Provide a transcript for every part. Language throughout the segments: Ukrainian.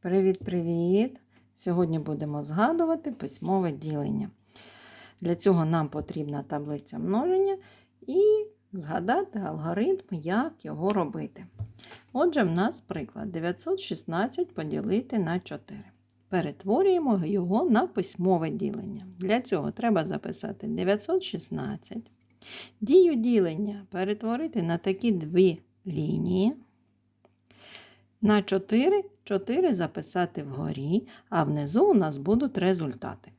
Привіт-привіт! Сьогодні будемо згадувати письмове ділення. Для цього нам потрібна таблиця множення і згадати алгоритм, як його робити. Отже, в нас приклад 916 поділити на 4. Перетворюємо його на письмове ділення. Для цього треба записати 916. Дію ділення перетворити на такі дві лінії. На 4 4 записати вгорі, а внизу у нас будуть результати.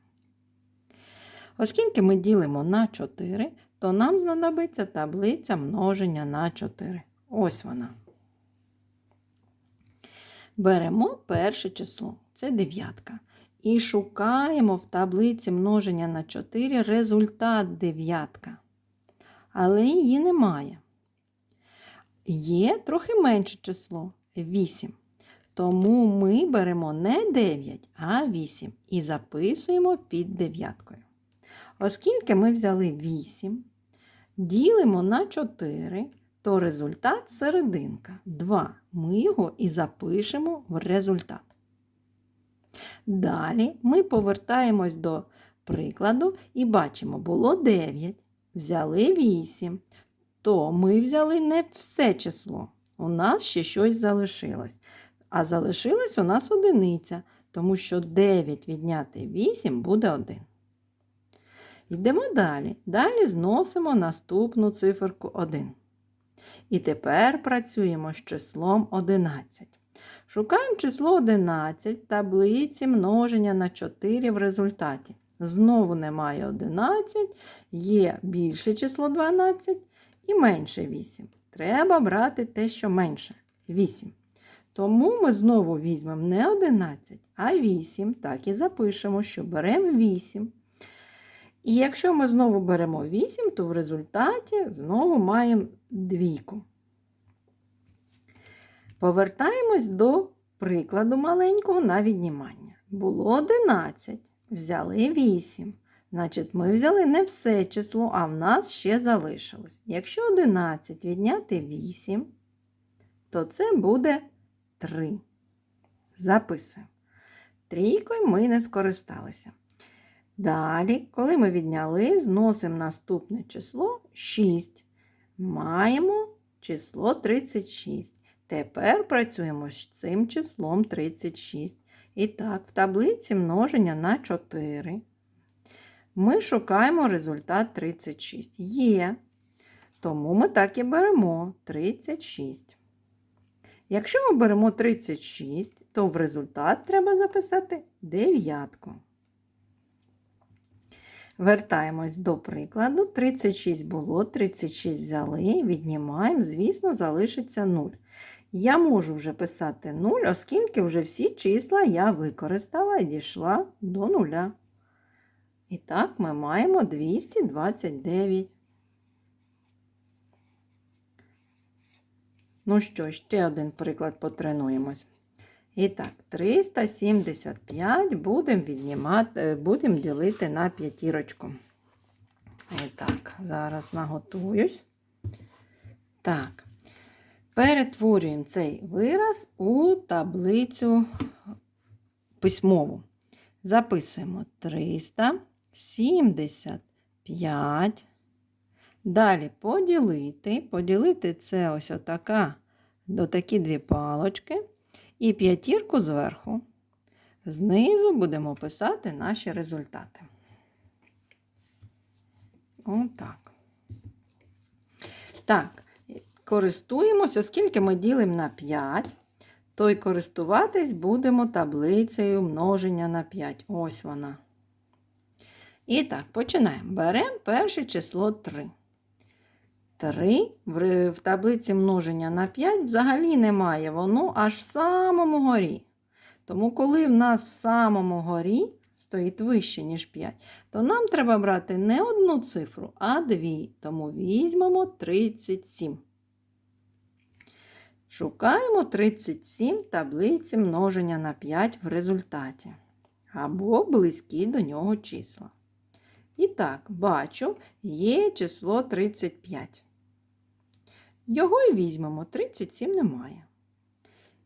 Оскільки ми ділимо на 4, то нам знадобиться таблиця множення на 4. Ось вона. Беремо перше число, це дев'ятка. І шукаємо в таблиці множення на 4 результат дев'ятка. Але її немає. Є трохи менше число 8. Тому ми беремо не 9, а 8 і записуємо під дев'яткою. Оскільки ми взяли 8, ділимо на 4, то результат серединка 2. Ми його і запишемо в результат. Далі ми повертаємось до прикладу і бачимо, було 9, взяли 8, то ми взяли не все число. У нас ще щось залишилось. А залишилась у нас одиниця, тому що 9 відняти 8 буде 1. Йдемо далі. Далі зносимо наступну циферку 1. І тепер працюємо з числом 11. Шукаємо число 11 в таблиці множення на 4 в результаті. Знову немає 11, є більше число 12 і менше 8. Треба брати те, що менше 8. Тому ми знову візьмемо не 11, а 8. Так і запишемо, що беремо 8. І якщо ми знову беремо 8, то в результаті знову маємо двійку. Повертаємось до прикладу маленького на віднімання. Було 11, взяли 8. Значить, ми взяли не все число, а в нас ще залишилось. Якщо 11 відняти 8, то це буде 3. Записуємо. Трійкою ми не скористалися. Далі, коли ми відняли, зносимо наступне число 6. Маємо число 36. Тепер працюємо з цим числом 36. І так, в таблиці множення на 4. Ми шукаємо результат 36. Є. Тому ми так і беремо 36. Якщо ми беремо 36, то в результат треба записати дев'ятку. Вертаємось до прикладу. 36 було, 36 взяли, віднімаємо, звісно, залишиться 0. Я можу вже писати 0, оскільки вже всі числа я використала і дійшла до 0. І так, ми маємо 229. Ну що, ще один приклад потренуємось. І так, 375 будемо віднімати, будемо ділити на п'ятірочку. І так, зараз наготуюсь. Так, перетворюємо цей вираз у таблицю письмову. Записуємо 375. Далі поділити. Поділити це ось отака, до такі дві палочки. І п'ятірку зверху. Знизу будемо писати наші результати. Отак. Так, користуємося, оскільки ми ділимо на 5, то й користуватись будемо таблицею множення на 5. Ось вона. І так, починаємо. Беремо перше число 3. 3 в таблиці множення на 5 взагалі немає, воно аж в самому горі. Тому, коли в нас в самому горі стоїть вище, ніж 5, то нам треба брати не одну цифру, а дві. Тому візьмемо 37. Шукаємо 37 в таблиці множення на 5 в результаті. Або близькі до нього числа. І так, бачу, є число 35. Його і візьмемо, 37 немає.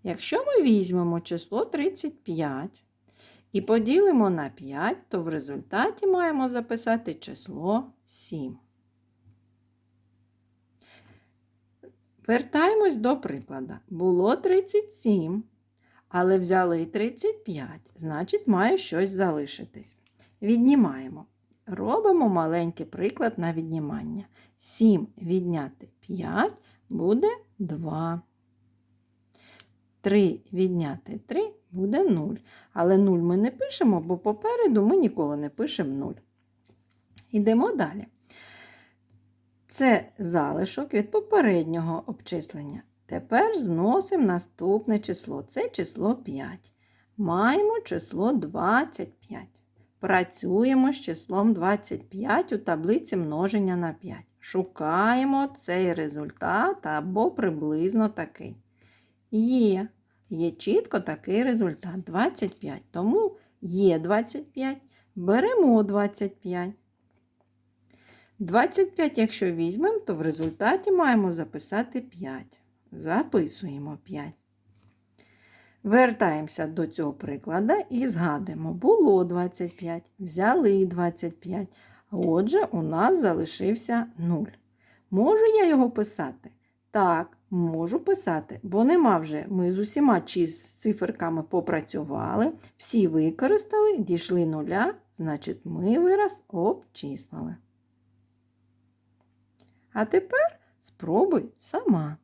Якщо ми візьмемо число 35 і поділимо на 5, то в результаті маємо записати число 7. Вертаємось до прикладу. Було 37, але взяли 35, значить має щось залишитись. Віднімаємо. Робимо маленький приклад на віднімання. 7 відняти 5 буде 2. 3 відняти 3 буде 0. Але 0 ми не пишемо, бо попереду ми ніколи не пишемо 0. Йдемо далі. Це залишок від попереднього обчислення. Тепер зносимо наступне число. Це число 5. Маємо число 25. Працюємо з числом 25 у таблиці множення на 5. Шукаємо цей результат або приблизно такий. Є. Є чітко такий результат 25. Тому є 25. Беремо 25. 25, якщо візьмемо, то в результаті маємо записати 5. Записуємо 5. Вертаємося до цього прикладу і згадуємо, було 25, взяли 25. Отже, у нас залишився 0. Можу я його писати? Так, можу писати, бо нема вже. Ми з усіма циферками попрацювали, всі використали, дійшли нуля, значить, ми вираз обчислили. А тепер спробуй сама.